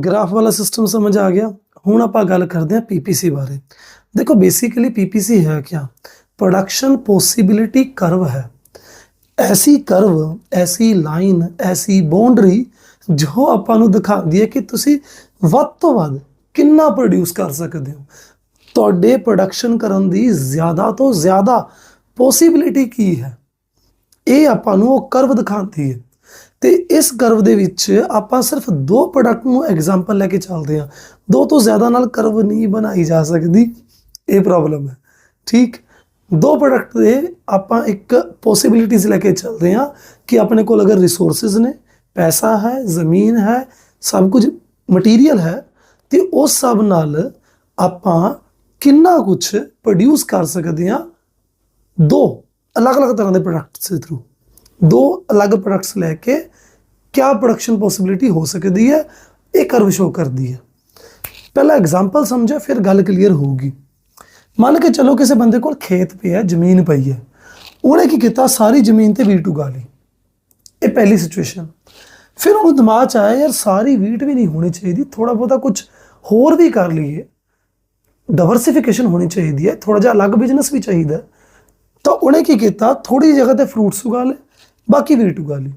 Graph ਵਾਲਾ system ਸਮਝ ਆ ਗਿਆ। ਹੁਣ ਆਪਾਂ ਗੱਲ ਕਰਦੇ ਹਾਂ ਪੀਪੀਸੀ ਬਾਰੇ। ਦੇਖੋ ਬੇਸਿਕਲੀ ਪੀਪੀਸੀ ਹੈ ਕੀ ਪ੍ਰੋਡਕਸ਼ਨ ਪੋਸਿਬਿਲਿਟੀ ਕਰਵ ਹੈ। ਐਸੀ ਕਰਵ ਐਸੀ ਲਾਈਨ ਐਸੀ ਬਾਉਂਡਰੀ ਜੋ ਆਪਾਂ ਨੂੰ ਦਿਖਾਉਂਦੀ ਹੈ ਕਿ ਤੁਸੀਂ ਵੱਧ ਤੋਂ ਵੱਧ ਕਿੰਨਾ ਪ੍ਰੋਡਿਊਸ ਕਰ ਸਕਦੇ ਹੋ। ਤੁਹਾਡੇ ਪ੍ਰੋਡਕਸ਼ਨ ਕਰਨ ਦੀ ਜ਼ਿਆਦਾ ਤੋਂ ਜ਼ਿਆਦਾ ਪੋਸਿਬਿਲਿਟੀ ਕੀ ਹੈ? ਇਹ ਆਪਾਂ ਨੂੰ ਉਹ ਕਰਵ ਦਿਖਾਉਂਦੀ ਹੈ। ਤੇ ਇਸ ਕਰਵ ਦੇ ਵਿੱਚ ਆਪਾਂ ਸਿਰਫ ਦੋ ਪ੍ਰੋਡਕਟ ਨੂੰ ਐਗਜ਼ਾਮਪਲ ਲੈ ਕੇ ਚੱਲਦੇ ਹਾਂ। ਦੋ ਤੋਂ ਜ਼ਿਆਦਾ ਨਾਲ ਕਰਵ ਨਹੀਂ ਬਣਾਈ ਜਾ ਸਕਦੀ, ਇਹ ਪ੍ਰੋਬਲਮ ਹੈ। ਠੀਕ? ਦੋ ਪ੍ਰੋਡਕਟ ਦੇ ਆਪਾਂ ਇੱਕ ਪੋਸਿਬਿਲਿਟੀਜ਼ ਲੈ ਕੇ ਚੱਲਦੇ ਹਾਂ ਕਿ ਆਪਣੇ ਕੋਲ ਅਗਰ ਰਿਸੋਰਸਸ ਨੇ, ਪੈਸਾ ਹੈ, ਜ਼ਮੀਨ ਹੈ, ਸਭ ਕੁਝ ਮਟੀਰੀਅਲ ਹੈ, ਤੇ ਉਸ ਸਭ ਨਾਲ ਆਪਾਂ ਕਿੰਨਾ ਕੁਝ ਪ੍ਰੋਡਿਊਸ ਕਰ ਸਕਦੇ ਹਾਂ ਦੋ ਅਲੱਗ-ਅਲੱਗ ਤਰ੍ਹਾਂ ਦੇ ਪ੍ਰੋਡਕਟਸ ਦੇ ਥਰੂ ਦੋ ਅਲੱਗ ਪ੍ਰੋਡਕਟਸ ਲੈ ਕੇ ਕਿਆ ਪ੍ਰੋਡਕਸ਼ਨ ਪੋਸਿਬਿਲਿਟੀ ਹੋ ਸਕਦੀ ਹੈ, ਇਹ ਕਰਵ ਸ਼ੋ ਕਰਦੀ ਹੈ। ਪਹਿਲਾ ਐਗਜ਼ਾਮਪਲ ਸਮਝੋ ਫਿਰ ਗੱਲ ਕਲੀਅਰ ਹੋਊਗੀ। ਮੰਨ ਕੇ ਚਲੋ ਕਿਸੇ ਬੰਦੇ ਕੋਲ ਖੇਤ ਪਿਆ ਜ਼ਮੀਨ ਪਈ ਹੈ। ਉਹਨੇ ਕੀ ਕੀਤਾ? ਸਾਰੀ ਜ਼ਮੀਨ ਤੇ ਵੀਟ ਉਗਾ ਲਈ। ਇਹ ਪਹਿਲੀ ਸਿਚੁਏਸ਼ਨ ਫਿਰ ਉਹਨੂੰ ਦਿਮਾਗ 'ਚ ਆਇਆ, ਯਾਰ, ਸਾਰੀ ਵੀਟ ਵੀ ਨਹੀਂ ਹੋਣੀ ਚਾਹੀਦੀ ਥੋੜਾ ਬਹੁਤਾ ਕੁਝ ਹੋਰ ਵੀ ਕਰ ਲਈਏ। ਡਾਈਵਰਸਿਫਿਕੇਸ਼ਨ ਹੋਣੀ ਚਾਹੀਦੀ ਹੈ ਥੋੜਾ ਜਿਹਾ ਅਲੱਗ ਬਿਜ਼ਨਸ ਵੀ ਚਾਹੀਦਾ ਤਾਂ ਉਹਨੇ ਕੀ ਕੀਤਾ? ਥੋੜੀ ਜਗ੍ਹਾ ਤੇ ਫਰੂਟਸ ਉਗਾ ਲਏ, ਬਾਕੀ ਵੀਟ ਉਗਾ ਲਈ।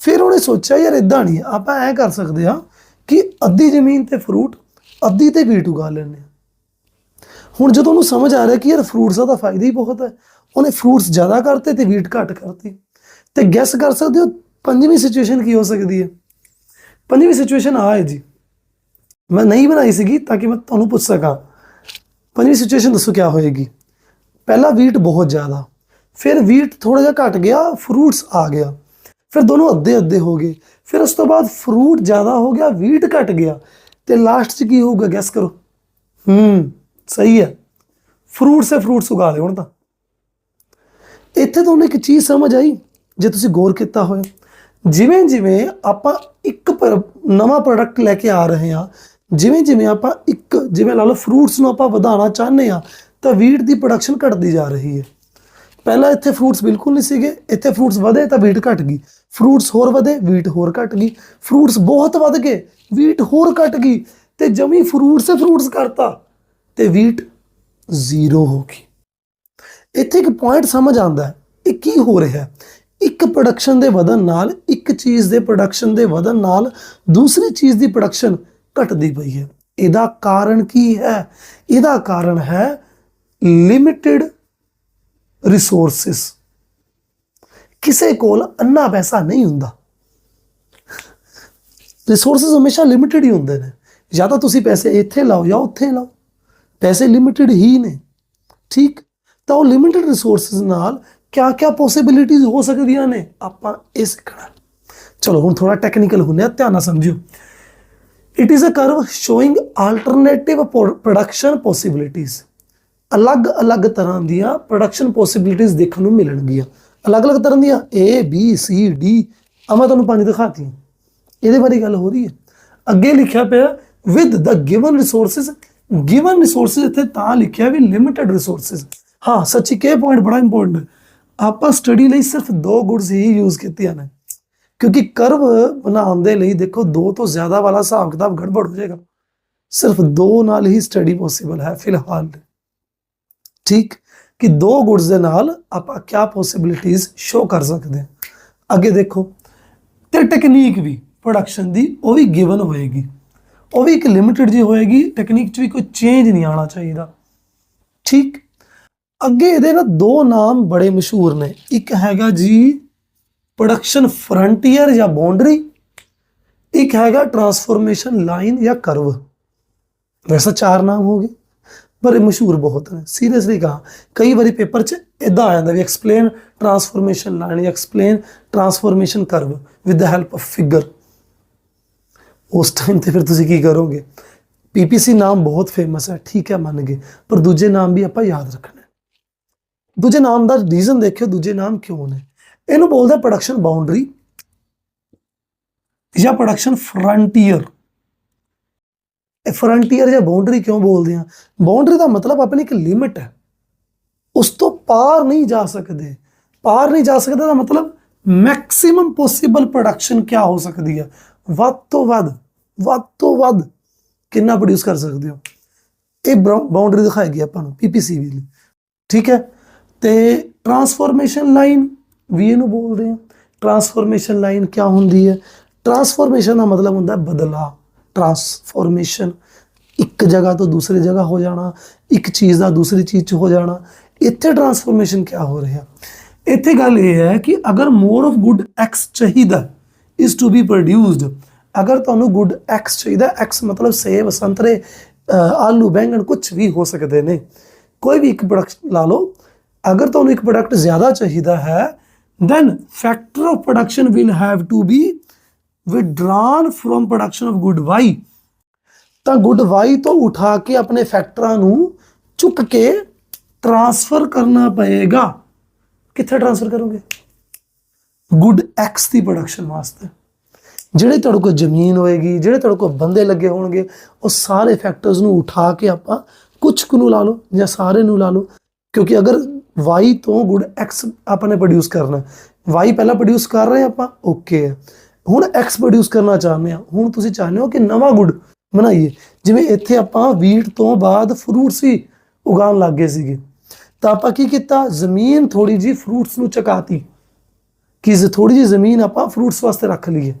ਫਿਰ ਉਹਨੇ ਸੋਚਿਆ, ਯਾਰ ਇਦਾਂ ਨਹੀਂ, ਆਪਾਂ ਐ ਕਰ ਸਕਦੇ ਹਾਂ ਕਿ ਅੱਧੀ ਜ਼ਮੀਨ ਤੇ ਫਰੂਟ ਅੱਧੀ ਤੇ ਵੀਟ ਉਗਾ ਲੈਂਦੇ ਹਾਂ। ਹੁਣ ਜਦੋਂ ਉਹਨੂੰ ਸਮਝ ਆ ਰਿਹਾ ਕਿ ਯਾਰ ਫਰੂਟਸ ਦਾ ਤਾਂ ਫਾਇਦਾ ਹੀ ਬਹੁਤ ਹੈ, ਉਹਨੇ ਫਰੂਟਸ ਜ਼ਿਆਦਾ ਕਰਤੇ ਤੇ ਵੀਟ ਘੱਟ ਕਰਤੀ। ਤੇ ਗੈਸ ਕਰ ਸਕਦੇ ਹੋ, ਪੰਜਵੀਂ ਸਿਚੁਏਸ਼ਨ ਕੀ ਹੋ ਸਕਦੀ ਹੈ? ਪੰਜਵੀਂ ਸਿਚੁਏਸ਼ਨ ਆ ਹੈ ਜੀ। ਮੈਂ ਨਹੀਂ ਬਣਾਈ ਸੀਗੀ ਤਾਂ ਕਿ ਮੈਂ ਤੁਹਾਨੂੰ ਪੁੱਛ ਸਕਾਂ। ਪੰਜਵੀਂ ਸਿਚੁਏਸ਼ਨ ਦੱਸੋ ਕੀ ਹੋਏਗੀ? ਪਹਿਲਾ ਵੀਟ ਬਹੁਤ ਜ਼ਿਆਦਾ, ਫਿਰ ਵੀਟ ਥੋੜਾ ਜਿਹਾ ਘਟ ਗਿਆ ਫਰੂਟਸ ਆ ਗਿਆ। ਫਿਰ ਦੋਨੋਂ ਅੱਧੇ ਅੱਧੇ ਹੋ ਗਏ। ਫਿਰ ਉਸ ਤੋਂ ਬਾਅਦ ਫਰੂਟ ਜ਼ਿਆਦਾ ਹੋ ਗਿਆ ਵੀਟ ਘਟ ਗਿਆ। ਤੇ ਲਾਸਟ 'ਚ ਕੀ ਹੋਊਗਾ ਗੈਸ ਕਰੋ। ਹੂੰ, ਸਹੀ ਹੈ। ਫਰੂਟ ਸੇ ਫਰੂਟਸ ਉਗਾ ਲਏ ਹੁਣ ਤਾਂ। ਇੱਥੇ ਤੁਹਾਨੂੰ ਇੱਕ ਚੀਜ਼ ਸਮਝ ਆਈ, ਜੇ ਤੁਸੀਂ ਗੌਰ ਕੀਤਾ ਹੋਇਆ। ਜਿਵੇਂ ਜਿਵੇਂ ਆਪਾਂ ਇੱਕ ਪਰ- ਨਵਾਂ ਪ੍ਰੋਡਕਟ ਲੈ ਕੇ ਆ ਰਹੇ ਹਾਂ, ਜਿਵੇਂ ਜਿਵੇਂ ਆਪਾਂ ਇੱਕ, ਜਿਵੇਂ ਲਾ ਲਓ ਫਰੂਟਸ ਨੂੰ ਆਪਾਂ ਵਧਾਉਣਾ ਚਾਹੁੰਦੇ ਹਾਂ, ਤਾਂ ਵੀਟ ਦੀ ਪ੍ਰੋਡਕਸ਼ਨ ਘਟਦੀ ਜਾ ਰਹੀ ਹੈ। ਪਹਿਲਾਂ ਇੱਥੇ ਫਰੂਟਸ ਬਿਲਕੁਲ ਨਹੀਂ ਸੀਗੇ, ਇੱਥੇ ਫਰੂਟਸ ਵਧੇ ਤਾਂ ਵੀਟ ਘਟ ਗਈ। ਫਰੂਟਸ ਹੋਰ ਵਧੇ ਵੀਟ ਹੋਰ ਘਟ ਗਈ। ਫਰੂਟਸ ਬਹੁਤ ਵਧ ਗਏ ਵੀਟ ਹੋਰ ਘਟ ਗਈ ਤੇ ਜਮੀ ਫਰੂਟਸ ਫਰੂਟਸ ਕਰਤਾ ਤੇ ਵੀਟ ਜ਼ੀਰੋ ਹੋ ਗਈ। ਇੱਥੇ ਇੱਕ ਪੁਆਇੰਟ ਸਮਝ ਆਉਂਦਾ ਇਹ ਕੀ ਹੋ ਰਿਹਾ ਹੈ? ਇੱਕ ਪ੍ਰੋਡਕਸ਼ਨ ਦੇ ਵਧਣ ਨਾਲ, ਇੱਕ ਚੀਜ਼ ਦੇ ਪ੍ਰੋਡਕਸ਼ਨ ਦੇ ਵਧਣ ਨਾਲ ਦੂਸਰੀ ਚੀਜ਼ ਦੀ ਪ੍ਰੋਡਕਸ਼ਨ ਘਟਦੀ ਪਈ ਹੈ। ਇਹਦਾ ਕਾਰਨ ਕੀ ਹੈ? ਇਹਦਾ ਕਾਰਨ ਹੈ ਲਿਮਿਟਿਡ ਰਿਸੋਰਸਸ ਕਿਸੇ ਕੋਲ ਅੰਨਾ ਪੈਸਾ ਨਹੀਂ ਹੁੰਦਾ। ਰਿਸੋਰਸਸ ਹਮੇਸ਼ਾ ਲਿਮਿਟਿਡ ਹੀ ਹੁੰਦੇ ਨੇ। ਜਾਂ ਤਾਂ ਤੁਸੀਂ ਪੈਸੇ ਇੱਥੇ ਲਾਓ ਜਾਂ ਉੱਥੇ ਲਾਓ। ਪੈਸੇ ਲਿਮਿਟਿਡ ਹੀ ਨੇ। ਠੀਕ? ਤਾਂ ਉਹ ਲਿਮਿਟਿਡ ਰਿਸੋਰਸਸ ਨਾਲ ਕਿਆ ਕਿਆ ਪੋਸਿਬਿਲਿਟੀਜ਼ ਹੋ ਸਕਦੀਆਂ ਨੇ? ਆਪਾਂ ਇਹ ਸਿੱਖਣਾ ਚਲੋ, ਹੁਣ ਥੋੜਾ ਟੈਕਨੀਕਲ ਹੁੰਨੇ ਆ, ਧਿਆਨ ਨਾਲ ਸਮਝਿਓ। It is a curve showing alternative production possibilities ਅਲੱਗ-ਅਲੱਗ ਤਰ੍ਹਾਂ ਦੀਆਂ ਪ੍ਰੋਡਕਸ਼ਨ ਪੋਸਿਬਿਲਿਟੀਜ਼ ਦੇਖਣ ਨੂੰ ਮਿਲਣਗੀਆਂ। ਅਲੱਗ-ਅਲੱਗ ਤਰ੍ਹਾਂ ਦੀਆਂ A, B, C, D ਆ ਮੈਂ ਤੁਹਾਨੂੰ ਪੰਜ ਦਿਖਾਤੀ ਇਹਦੇ ਬਾਰੇ ਗੱਲ ਹੋ ਰਹੀ ਹੈ। ਅੱਗੇ ਲਿਖਿਆ ਪਿਆ with the given resources given resources ਇੱਥੇ ਤਾਂ ਲਿਖਿਆ ਵੀ ਲਿਮਿਟਡ ਰਿਸੋਰਸਸ ਹਾਂ, ਸੱਚੀ ਕਿ ਪੁਆਇੰਟ ਬੜਾ ਇੰਪੋਰਟੈਂਟ ਆਪਾਂ ਸਟੱਡੀ ਲਈ ਸਿਰਫ ਦੋ ਗੁੱਡਸ ਹੀ ਯੂਜ਼ ਕੀਤੀਆਂ ਨੇ। ਕਿਉਂਕਿ ਕਰਵ ਬਣਾਉਣ ਦੇ ਲਈ ਦੇਖੋ ਦੋ ਤੋਂ ਜ਼ਿਆਦਾ ਵਾਲਾ ਹਿਸਾਬ ਕਿਤਾਬ ਗੜਬੜ ਹੋ ਜਾਏਗਾ। ਸਿਰਫ ਦੋ ਨਾਲ ਹੀ ਸਟੱਡੀ ਪੋਸੀਬਲ ਹੈ ਫਿਲਹਾਲ। ਠੀਕ? ਕਿ ਦੋ ਗੁੱਡਸ ਦੇ ਨਾਲ ਆਪਾਂ ਕਿਆ ਪੋਸਿਬਿਲਿਟੀਆਂ ਸ਼ੋ ਕਰ ਸਕਦੇ ਹਾਂ? ਅੱਗੇ ਦੇਖੋ, ਤੇ ਟੈਕਨੀਕ ਵੀ ਪ੍ਰੋਡਕਸ਼ਨ ਦੀ, ਉਹ ਵੀ ਗਿਵਨ ਹੋਏਗੀ। ਉਹ ਵੀ ਇੱਕ ਲਿਮਿਟਿਡ ਜੀ ਹੋਏਗੀ ਟੈਕਨੀਕ 'ਚ ਵੀ ਕੋਈ ਚੇਂਜ ਨਹੀਂ ਆਉਣਾ ਚਾਹੀਦਾ। ਠੀਕ? ਅੱਗੇ ਇਹਦੇ ਨਾਲ ਦੋ ਨਾਮ ਬੜੇ ਮਸ਼ਹੂਰ ਨੇ। ਇੱਕ ਹੈਗਾ ਜੀ ਪ੍ਰੋਡਕਸ਼ਨ ਫਰੰਟੀਅਰ ਜਾਂ ਬਾਉਂਡਰੀ ਇੱਕ ਹੈਗਾ ਟਰਾਂਸਫੋਰਮੇਸ਼ਨ ਲਾਈਨ ਜਾਂ ਕਰਵ ਵੈਸਾ ਚਾਰ ਨਾਮ ਹੋ ਗਏ। ਪਰ ਇਹ ਮਸ਼ਹੂਰ ਬਹੁਤ ਨੇ। ਸੀਰੀਅਸਲੀ ਕਹਾ, ਕਈ ਵਾਰੀ ਪੇਪਰ 'ਚ ਇਦਾਂ ਆ ਜਾਂਦਾ ਵੀ ਐਕਸਪਲੇਨ ਟਰਾਂਸਫੋਰਮੇਸ਼ਨ ਲਾਈਨ ਜਾਂ explain transformation curve with the help of figure ਉਸ ਟਾਈਮ ਤੇ ਫਿਰ ਤੁਸੀਂ ਕੀ ਕਰੋਗੇ? ਪੀਪੀਸੀ ਨਾਮ ਬਹੁਤ ਫੇਮਸ ਹੈ, ਠੀਕ ਹੈ ਮੰਨ ਗਏ, ਪਰ ਦੂਜੇ ਨਾਮ ਵੀ ਆਪਾਂ ਯਾਦ ਰੱਖਣਾ ਦੂਜੇ ਨਾਮ ਦਾ ਰੀਜ਼ਨ ਦੇਖਿਓ, ਦੂਜੇ ਨਾਮ ਕਿਉਂ ਨੇ? ਇਹਨੂੰ ਬੋਲਦਾ ਪ੍ਰੋਡਕਸ਼ਨ ਬਾਉਂਡਰੀ ਜਾਂ ਪ੍ਰੋਡਕਸ਼ਨ ਫਰੰਟੀਅਰ ਇਹ ਫਰੰਟੀਅਰ ਜਾਂ ਬਾਉਂਡਰੀ ਕਿਉਂ ਬੋਲਦੇ ਆ? ਬਾਉਂਡਰੀ ਦਾ ਮਤਲਬ ਆਪਣੀ ਇੱਕ ਲਿਮਿਟ ਹੈ। ਉਸ ਤੋਂ ਪਾਰ ਨਹੀਂ ਜਾ ਸਕਦੇ। ਪਾਰ ਨਹੀਂ ਜਾ ਸਕਦਾ ਦਾ ਮਤਲਬ ਮੈਕਸਿਮਮ ਪੋਸੀਬਲ ਪ੍ਰੋਡਕਸ਼ਨ ਕੀ ਹੋ ਸਕਦੀ ਹੈ ਵੱਧ ਤੋਂ ਵੱਧ ਵੱਧ ਤੋਂ ਵੱਧ ਕਿੰਨਾ ਪ੍ਰੋਡਿਊਸ ਕਰ ਸਕਦੇ ਹੋ? ਇਹ ਬਾਉਂਡਰੀ ਗਈ ਆਪਾਂ ਨੂੰ ਪੀਪੀਸੀਵੀ ਲਈ। ਠੀਕ ਹੈ? ਤੇ ਟਰਾਂਸਫੋਰਮੇਸ਼ਨ ਲਾਈਨ ਵੀ ਇਹਨੂੰ ਬੋਲਦੇ ਆ। ਟਰਾਂਸਫੋਰਮੇਸ਼ਨ ਲਾਈਨ ਕੀ ਹੁੰਦੀ ਹੈ? ਟਰਾਂਸਫੋਰਮੇਸ਼ਨ ਦਾ ਮਤਲਬ ਹੁੰਦਾ ਬਦਲਾਅ। ਟਰਾਂਸਫੋਰਮੇਸ਼ਨ ਇੱਕ ਜਗ੍ਹਾ ਤੋਂ ਦੂਸਰੀ ਜਗ੍ਹਾ ਹੋ ਜਾਣਾ, ਇੱਕ ਚੀਜ਼ ਦਾ ਦੂਸਰੀ ਚੀਜ਼ 'ਚ ਹੋ ਜਾਣਾ, ਇੱਥੇ ਟਰਾਂਸਫੋਰਮੇਸ਼ਨ ਕੀ ਹੋ ਰਿਹਾ? ਇੱਥੇ ਗੱਲ ਇਹ ਹੈ ਕਿ ਅਗਰ ਮੋਰ ਆਫ ਗੁੱਡ ਐਕਸ ਚਾਹੀਦਾ ਇਜ਼ ਟੂ ਬੀ ਪ੍ਰੋਡਿਊਸਡ ਅਗਰ ਤੁਹਾਨੂੰ ਗੁੱਡ ਐਕਸ ਚਾਹੀਦਾ ਐਕਸ ਮਤਲਬ ਸੇਬ, ਸੰਤਰੇ ਆਲੂ, ਬੈਂਗਣ ਕੁਝ ਵੀ ਹੋ ਸਕਦੇ ਨੇ। ਕੋਈ ਵੀ ਇੱਕ ਪ੍ਰੋਡਕਟ ਲਾ ਲਓ। ਅਗਰ ਤੁਹਾਨੂੰ ਇੱਕ ਪ੍ਰੋਡਕਟ ਜ਼ਿਆਦਾ ਚਾਹੀਦਾ ਹੈ, then factor of production will have to be withdrawn from production of good y ਤਾਂ ਗੁੱਡ ਵਾਈ ਤੋਂ ਉਠਾ ਕੇ ਆਪਣੇ ਫੈਕਟਰਾਂ ਨੂੰ ਚੁੱਕ ਕੇ ਟ੍ਰਾਂਸਫਰ ਕਰਨਾ ਪਏਗਾ। ਕਿੱਥੇ ਟਰਾਂਸਫਰ ਕਰੋਗੇ? ਗੁੱਡ ਐਕਸ ਦੀ ਪ੍ਰੋਡਕਸ਼ਨ ਵਾਸਤੇ। ਜਿਹੜੇ ਤੁਹਾਡੇ ਕੋਲ ਜ਼ਮੀਨ ਹੋਏਗੀ, ਜਿਹੜੇ ਤੁਹਾਡੇ ਕੋਲ ਬੰਦੇ ਲੱਗੇ ਹੋਣਗੇ, ਉਹ ਸਾਰੇ ਫੈਕਟਰਸ ਨੂੰ ਉਠਾ ਕੇ ਆਪਾਂ ਕੁਝ ਕੁ ਨੂੰ ਲਾ ਲਓ ਜਾਂ ਸਾਰੇ ਨੂੰ ਲਾ ਲਓ। ਕਿਉਂਕਿ ਅਗਰ y ਤੋਂ ਗੁੱਡ x ਆਪਾਂ ਨੇ ਪ੍ਰੋਡਿਊਸ ਕਰਨਾ y ਪਹਿਲਾਂ ਪ੍ਰੋਡਿਊਸ ਕਰ ਰਹੇ ਆਪਾਂ ਓਕੇ ਹੈ। ਹੁਣ x ਪ੍ਰੋਡਿਊਸ ਕਰਨਾ ਚਾਹੁੰਦੇ ਆ ਹੁਣ ਤੁਸੀਂ ਚਾਹੁੰਦੇ ਹੋ ਕਿ ਨਵਾਂ ਗੁੜ ਬਣਾਈਏ। ਜਿਵੇਂ ਇੱਥੇ ਆਪਾਂ ਵੀਟ ਤੋਂ ਬਾਅਦ ਫਰੂਟਸ ਵੀ ਉਗਾਉਣ ਲੱਗ ਗਏ ਸੀਗੇ। ਤਾਂ ਆਪਾਂ ਕੀ ਕੀਤਾ? ਜ਼ਮੀਨ ਥੋੜੀ ਜੀ ਫਰੂਟਸ ਨੂੰ ਚਕਾਤੀ। ਕਿ ਥੋੜੀ ਜੀ ਜ਼ਮੀਨ ਆਪਾਂ ਫਰੂਟਸ ਵਾਸਤੇ ਰੱਖ ਲਈਏ।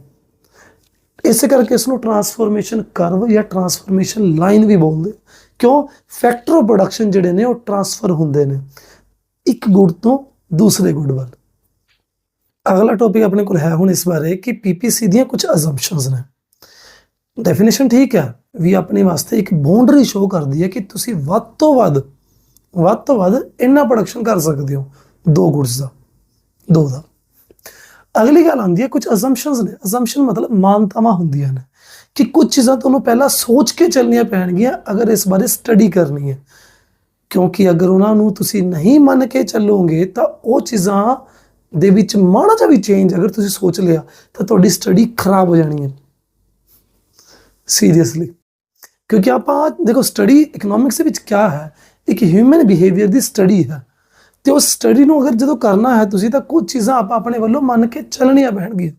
ਇਸੇ ਕਰਕੇ ਇਸ ਨੂੰ ਟਰਾਂਸਫੋਰਮੇਸ਼ਨ ਕਰਵ ਜਾਂ ਟਰਾਂਸਫੋਰਮੇਸ਼ਨ ਲਾਈਨ ਵੀ ਬੋਲਦੇ। ਕਿਉਂ? ਫੈਕਟਰ ਪ੍ਰੋਡਕਸ਼ਨ ਜਿਹੜੇ ਨੇ ਉਹ ਟਰਾਂਸਫਰ ਹੁੰਦੇ ਨੇ। ਇੱਕ ਗੁੜ ਤੋਂ ਦੂਸਰੇ ਗੁੜ ਵੱਲ। ਅਗਲਾ ਟੌਪਿਕ ਆਪਣੇ ਕੋਲ ਹੈ ਹੁਣ ਇਸ ਬਾਰੇ ਕਿ ਪੀਪੀਸੀ ਦੀਆਂ ਕੁਝ ਅਜ਼ੰਪਸ਼ਨਸ ਨੇ। ਡੈਫੀਨੇਸ਼ਨ ਠੀਕ ਹੈ ਵੀ ਆਪਣੇ ਵਾਸਤੇ ਇੱਕ ਬਾਉਂਡਰੀ ਸ਼ੋ ਕਰਦੀ ਹੈ ਕਿ ਤੁਸੀਂ ਵੱਧ ਤੋਂ ਵੱਧ ਵੱਧ ਤੋਂ ਵੱਧ ਇੰਨਾ ਪ੍ਰੋਡਕਸ਼ਨ ਕਰ ਸਕਦੇ ਹੋ, ਦੋ ਗੁੱਡਸ ਦਾ, ਦੋ ਦਾ। ਅਗਲੀ ਗੱਲ ਆਉਂਦੀ ਹੈ ਕੁਝ ਅਸੰਪਸ਼ਨਸ ਨੇ। ਅਸੰਪਸ਼ਨ ਮਤਲਬ ਮਾਨਤਾਵਾਂ ਹੁੰਦੀਆਂ ਨੇ ਕਿ ਕੁਝ ਚੀਜ਼ਾਂ ਤੁਹਾਨੂੰ ਪਹਿਲਾਂ ਸੋਚ ਕੇ ਚੱਲਣੀਆਂ ਪੈਣਗੀਆਂ, ਅਗਰ ਇਸ ਬਾਰੇ ਸਟੱਡੀ ਕਰਨੀ ਹੈ। ਕਿਉਂਕਿ ਅਗਰ ਉਹਨਾਂ ਨੂੰ ਤੁਸੀਂ ਨਹੀਂ ਮੰਨ ਕੇ ਚੱਲੋਗੇ ਤਾਂ ਉਹ ਚੀਜ਼ਾਂ ਦੇ ਵਿੱਚ ਮਾੜਾ ਜਿਹਾ ਵੀ ਚੇਂਜ ਅਗਰ ਤੁਸੀਂ ਸੋਚ ਲਿਆ, ਤਾਂ ਤੁਹਾਡੀ ਸਟੱਡੀ ਖਰਾਬ ਹੋ ਜਾਣੀ ਹੈ। ਸੀਰੀਅਸਲੀ ਕਿਉਂਕਿ ਆਪਾਂ, ਦੇਖੋ ਸਟੱਡੀ ਇਕਨੋਮਿਕਸ ਦੇ ਵਿੱਚ ਕਿਆ ਹੈ, ਇੱਕ ਹਿਊਮਨ ਬਿਹੇਵੀਅਰ ਦੀ ਸਟੱਡੀ ਹੈ। ਤੇ ਉਸ ਸਟੱਡੀ ਨੂੰ ਅਗਰ ਜਦੋਂ ਕਰਨਾ ਹੈ ਤੁਸੀਂ, ਤਾਂ ਕੁਝ ਚੀਜ਼ਾਂ ਆਪਾਂ ਆਪਣੇ ਵੱਲੋਂ ਮੰਨ ਕੇ ਚੱਲਣੀਆਂ ਪੈਣਗੀਆਂ।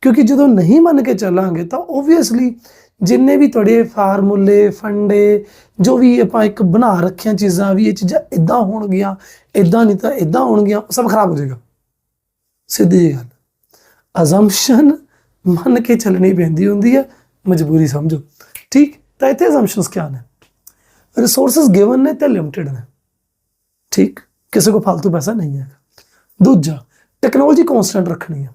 ਕਿਉਂਕਿ ਜਦੋਂ ਨਹੀਂ ਮੰਨ ਕੇ ਚੱਲਾਂਗੇ, ਤਾਂ ਓਬਵੀਅਸਲੀ ਜਿੰਨੇ ਵੀ ਤੁਹਾਡੇ ਫਾਰਮੂਲੇ, ਫੰਡੇ, ਜੋ ਵੀ ਆਪਾਂ ਇੱਕ ਬਣਾ ਰੱਖੀਆਂ ਚੀਜ਼ਾਂ, ਵੀ ਇਹ ਚੀਜ਼ਾਂ ਇਦਾਂ ਹੋਣਗੀਆਂ ਇਦਾਂ ਨਹੀਂ ਤਾਂ ਇਦਾਂ ਹੋਣਗੀਆਂ, ਉਹ ਸਭ ਖਰਾਬ ਹੋ ਜਾਏਗਾ। ਸਿੱਧੀ ਜਿਹੀ ਗੱਲ। ਅਜ਼ੰਪਸ਼ਨ ਮੰਨ ਕੇ ਚੱਲਣੀ ਪੈਂਦੀ ਹੁੰਦੀ ਹੈ, ਮਜਬੂਰੀ ਸਮਝੋ। ਠੀਕ? ਤਾਂ ਇੱਥੇ ਅਜ਼ੰਪਸ਼ਨਸ ਕੀ ਨੇ? ਰਿਸੋਰਸਸ ਗਿਵਨ ਨੇ ਤੇ ਲਿਮਟਿਡ ਨੇ। ਠੀਕ? ਕਿਸੇ ਕੋ ਫालतू ਪੈਸਾ ਨਹੀਂ ਹੈ। ਦੂਜਾ ਟੈਕਨੋਲੋਜੀ ਕਨਸਟੈਂਟ ਰੱਖਣੀ ਹੈ।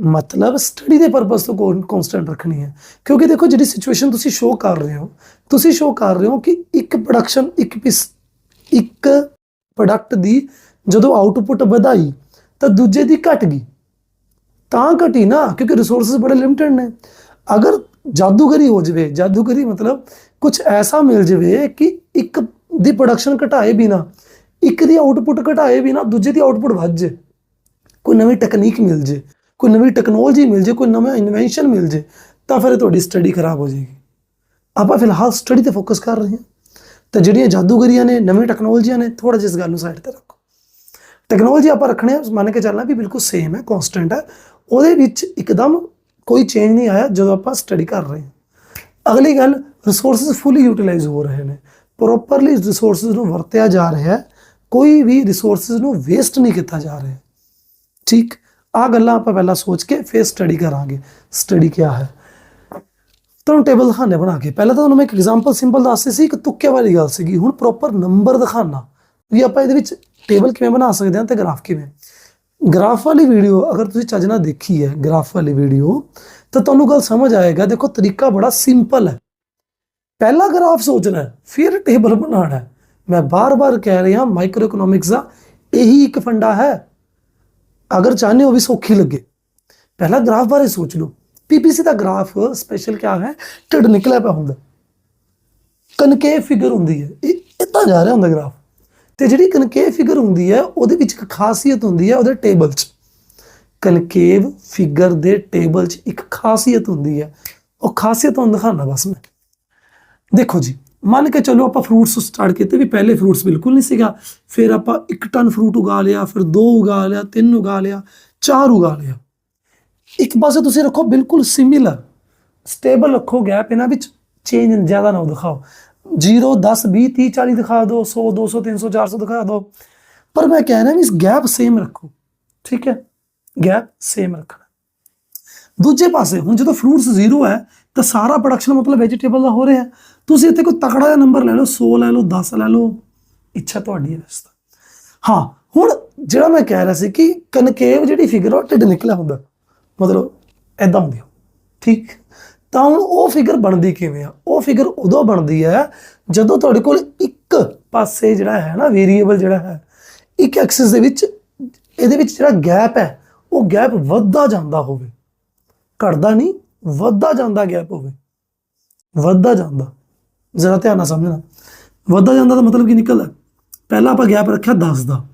ਮਤਲਬ ਸਟੱਡੀ ਦੇ ਪਰਪਸ ਤੋਂ ਕਨਸਟੈਂਟ ਰੱਖਣੀ ਹੈ। ਕਿਉਂਕਿ ਦੇਖੋ ਜਿਹੜੀ ਸਿਚੁਏਸ਼ਨ ਤੁਸੀਂ ਸ਼ੋਅ ਕਰ ਰਹੇ ਹੋ, ਤੁਸੀਂ ਸ਼ੋਅ ਕਰ ਰਹੇ ਹੋ ਕਿ ਇੱਕ ਪ੍ਰੋਡਕਸ਼ਨ ਇੱਕ ਪੀਸ ਇੱਕ ਪ੍ਰੋਡਕਟ ਦੀ ਜਦੋਂ ਆਊਟਪੁੱਟ ਵਧਾਈ ਤਾਂ ਦੂਜੇ ਦੀ ਘਟ ਗਈ। ਤਾਂ ਘਟੀ ਨਾ, ਕਿਉਂਕਿ ਰਿਸੋਰਸਸ ਬੜੇ ਲਿਮਟਿਡ ਨੇ। ਅਗਰ ਜਾਦੂਗਰੀ ਹੋ ਜਵੇ, ਜਾਦੂਗਰੀ ਮਤਲਬ ਕੁਝ ਐਸਾ ਮਿਲ ਜਵੇ ਕਿ ਇੱਕ ਦੀ ਪ੍ਰੋਡਕਸ਼ਨ ਘਟਾਏ ਬਿਨਾ, ਇੱਕ ਦੀ ਆਊਟਪੁੱਟ ਘਟਾਏ ਬਿਨਾ ਦੂਜੇ ਦੀ ਆਊਟਪੁੱਟ ਵੱਧ ਜੇ। ਕੋਈ ਨਵੀਂ ਟੈਕਨੀਕ ਮਿਲ ਜੇ, ਕੋਈ ਨਵੀਂ ਟੈਕਨੋਲੋਜੀ ਮਿਲ ਜੇ, ਕੋਈ ਨਵਾਂ ਇਨਵੈਂਸ਼ਨ ਮਿਲ ਜੇ, ਤਾਂ ਫਿਰ ਤੁਹਾਡੀ ਸਟੱਡੀ ਖਰਾਬ ਹੋ ਜਾਏਗੀ ਆਪਾਂ ਫਿਲਹਾਲ ਸਟੱਡੀ ਤੇ ਫੋਕਸ ਕਰ ਰਹੇ ਹਾਂ। ਤਾਂ ਜਿਹੜੀਆਂ ਜਾਦੂਗਰੀਆਂ ਨੇ, ਨਵੀਂ ਟੈਕਨੋਲੋਜੀਆਂ ਨੇ ਥੋੜਾ ਜਿਹਾ ਇਸ ਗੱਲ ਨੂੰ ਸਾਈਡ ਤੇ ਰੱਖੋ। ਟੈਕਨੋਲੋਜੀ ਆਪਾਂ ਰੱਖਣੇ ਆ, ਮੰਨ ਕੇ ਚੱਲਣਾ ਵੀ ਬਿਲਕੁਲ ਸੇਮ ਹੈ ਕਨਸਟੈਂਟ ਹੈ। ਉਹਦੇ ਵਿੱਚ ਇੱਕਦਮ ਕੋਈ ਚੇਂਜ ਨਹੀਂ ਆਇਆ ਜਦੋਂ ਆਪਾਂ ਸਟੱਡੀ ਕਰ ਰਹੇ ਹਾਂ। ਅਗਲੀ ਗੱਲ ਰਿਸੋਰਸਸ ਫੁੱਲੀ ਯੂਟਿਲਾਈਜ਼ ਹੋ ਰਹੇ ਨੇ। ਪ੍ਰੋਪਰਲੀ ਰਿਸੋਰਸਸ ਨੂੰ ਵਰਤਿਆ ਜਾ ਰਿਹਾ ਹੈ। ਕੋਈ ਵੀ ਰਿਸੋਰਸਸ ਨੂੰ ਵੇਸਟ ਨਹੀਂ ਕੀਤਾ ਜਾ ਰਿਹਾ। ਠੀਕ? ਆ ਗੱਲਾਂ ਆਪਾਂ ਪਹਿਲਾਂ ਸੋਚ ਕੇ ਫਿਰ ਸਟੱਡੀ ਕਰਾਂਗੇ। ਸਟੱਡੀ ਕੀ ਹੈ? ਤੁਹਾਨੂੰ ਟੇਬਲ ਦਿਖਾਣੇ ਬਣਾ ਕੇ। ਪਹਿਲਾਂ ਤਾਂ ਤੁਹਾਨੂੰ ਮੈਂ ਇੱਕ ਐਗਜ਼ਾਮਪਲ ਸਿੰਪਲ ਦੱਸਦੀ ਸੀ, ਇੱਕ ਤੁੱਕੇ ਵਾਲੀ ਗੱਲ ਸੀਗੀ। ਹੁਣ ਪ੍ਰੋਪਰ ਨੰਬਰ ਦਿਖਾਣਾ ਵੀ ਆਪਾਂ ਇਹਦੇ ਵਿੱਚ ਟੇਬਲ ਕਿਵੇਂ ਬਣਾ ਸਕਦੇ ਹਾਂ ਤੇ ਗ੍ਰਾਫ ਕਿਵੇਂ ਗ੍ਰਾਫ ਵਾਲੀ ਵੀਡੀਓ ਅਗਰ ਤੁਸੀਂ ਚੱਜ ਨਾਲ ਦੇਖੀ ਹੈ ਗ੍ਰਾਫ ਵਾਲੀ ਵੀਡੀਓ ਤਾਂ ਤੁਹਾਨੂੰ ਗੱਲ ਸਮਝ ਆਏਗਾ ਦੇਖੋ ਤਰੀਕਾ ਬੜਾ ਸਿੰਪਲ ਹੈ ਪਹਿਲਾ ਗ੍ਰਾਫ ਸੋਚਣਾ ਹੈ ਫਿਰ ਟੇਬਲ ਬਣਾਉਣਾ ਹੈ ਮੈਂ ਬਾਰ-ਬਾਰ ਕਹਿ ਰਿਹਾ ਮਾਈਕਰੋ ਇਕਨੋਮਿਕਸ ਦਾ ਇਹੀ ਇੱਕ ਫੰਡਾ ਹੈ ਅਗਰ ਚਾਹਨੇ ਹੋ ਵੀ ਸੌਖੀ ਲੱਗੇ ਪਹਿਲਾਂ ਗ੍ਰਾਫ ਬਾਰੇ ਸੋਚ ਲਓ ਪੀਪੀਸੀ ਦਾ ਗ੍ਰਾਫ ਸਪੈਸ਼ਲ ਕਿਆ ਹੈ ਢਿੱਡ ਨਿਕਲਿਆ ਪਿਆ ਹੁੰਦਾ ਕਨਕੇਵ ਫਿਗਰ ਹੁੰਦੀ ਹੈ ਇਹ ਇਦਾਂ ਜਾ ਰਿਹਾ ਹੁੰਦਾ ਗ੍ਰਾਫ ਤੇ ਜਿਹੜੀ ਕਨਕੇਵ ਫਿਗਰ ਹੁੰਦੀ ਹੈ, ਉਹਦੇ ਵਿੱਚ ਇੱਕ ਖਾਸੀਅਤ ਹੁੰਦੀ ਹੈ ਉਹਦੇ ਟੇਬਲ 'ਚ। ਕਨਕੇਵ ਫਿਗਰ ਦੇ ਟੇਬਲ 'ਚ ਇੱਕ ਖਾਸੀਅਤ ਹੁੰਦੀ ਹੈ। ਉਹ ਖਾਸੀਅਤ ਤੁਹਾਨੂੰ ਦਿਖਾਣਾ ਬਸ ਮੈਂ। ਦੇਖੋ ਜੀ, ਮੰਨ ਕੇ ਚਲੋ ਆਪਾਂ ਫਰੂਟਸ ਸਟਾਰਟ ਕੀਤੇ ਵੀ ਪਹਿਲੇ ਫਰੂਟਸ ਬਿਲਕੁਲ ਨਹੀਂ ਸੀਗਾ, ਫਿਰ ਆਪਾਂ ਇੱਕ ਟਨ ਫਰੂਟ ਉਗਾ ਲਿਆ, ਫਿਰ ਦੋ ਉਗਾ ਲਿਆ, ਤਿੰਨ ਉਗਾ ਲਿਆ, ਚਾਰ ਉਗਾ ਲਿਆ। ਇੱਕ ਪਾਸੇ ਤੁਸੀਂ ਰੱਖੋ ਬਿਲਕੁਲ ਸਿਮਿਲਰ ਸਟੇਬਲ ਰੱਖੋ ਗੈਪ ਇਹਨਾਂ ਵਿੱਚ। ਚੇਂਜ ਜ਼ਿਆਦਾ ਨਾ ਦਿਖਾਓ। 0 10 20 30 40 ਦਿਖਾ ਦਿਓ 100 200 300 400 ਦਿਖਾ ਦਿਓ। ਪਰ ਮੈਂ ਕਹਿ ਰਿਹਾ ਵੀ ਇਸ ਗੈਪ ਸੇਮ ਰੱਖੋ, ਠੀਕ ਹੈ? ਗੈਪ ਸੇਮ ਰੱਖਣਾ। ਦੂਜੇ ਪਾਸੇ, ਹੁਣ ਜਦੋਂ ਫਰੂਟਸ ਜ਼ੀਰੋ ਹੈ, ਤਾਂ ਸਾਰਾ ਪ੍ਰੋਡਕਸ਼ਨ ਮਤਲਬ ਵੈਜੀਟੇਬਲ ਦਾ ਹੋ ਰਿਹਾ ਤੁਸੀਂ ਇੱਥੇ ਕੋਈ ਤਕੜਾ ਜਿਹਾ ਨੰਬਰ ਲੈ ਲਓ 100 ਲੈ ਲਓ 10 ਲੈ ਲਓ, ਇੱਛਾ ਤੁਹਾਡੀ ਹੈ ਵੈਸੇ ਹਾਂ, ਹੁਣ ਜਿਹੜਾ ਮੈਂ ਕਹਿ ਰਿਹਾ ਸੀ ਕਿ ਕਨਕੇਵ ਜਿਹੜੀ ਫਿਗਰ ਉਹ ਢਿੱਡ ਨਿਕਲਿਆ ਹੁੰਦਾ। ਮਤਲਬ ਐਦਾਂ ਹੁੰਦੀ ਆ। ਠੀਕ? ਤਾਂ ਹੁਣ ਉਹ ਫਿਗਰ ਬਣਦੀ ਕਿਵੇਂ ਆ? ਉਹ ਫਿਗਰ ਉਦੋਂ ਬਣਦੀ ਹੈ ਜਦੋਂ ਤੁਹਾਡੇ ਕੋਲ ਇੱਕ ਪਾਸੇ ਜਿਹੜਾ ਹੈ ਨਾ ਵੇਰੀਏਬਲ ਜਿਹੜਾ ਹੈ, ਇੱਕ ਐਕਸਿਸ ਦੇ ਵਿੱਚ, ਇਹਦੇ ਵਿੱਚ ਜਿਹੜਾ ਗੈਪ ਹੈ, ਉਹ ਗੈਪ ਵੱਧਦਾ ਜਾਂਦਾ ਹੋਵੇ। ਘਟਦਾ ਨਹੀਂ, ਵੱਧਦਾ ਜਾਂਦਾ ਗੈਪ ਹੋਵੇ। ਵੱਧਦਾ ਜਾਂਦਾ। ਜ਼ਰਾ ਧਿਆਨ ਨਾਲ ਸਮਝਣਾ। ਵੱਧਦਾ ਜਾਂਦਾ ਦਾ ਮਤਲਬ ਕੀ ਨਿਕਲਦਾ? ਪਹਿਲਾਂ ਆਪਾਂ ਗੈਪ ਰੱਖਿਆ 10 ਦਾ।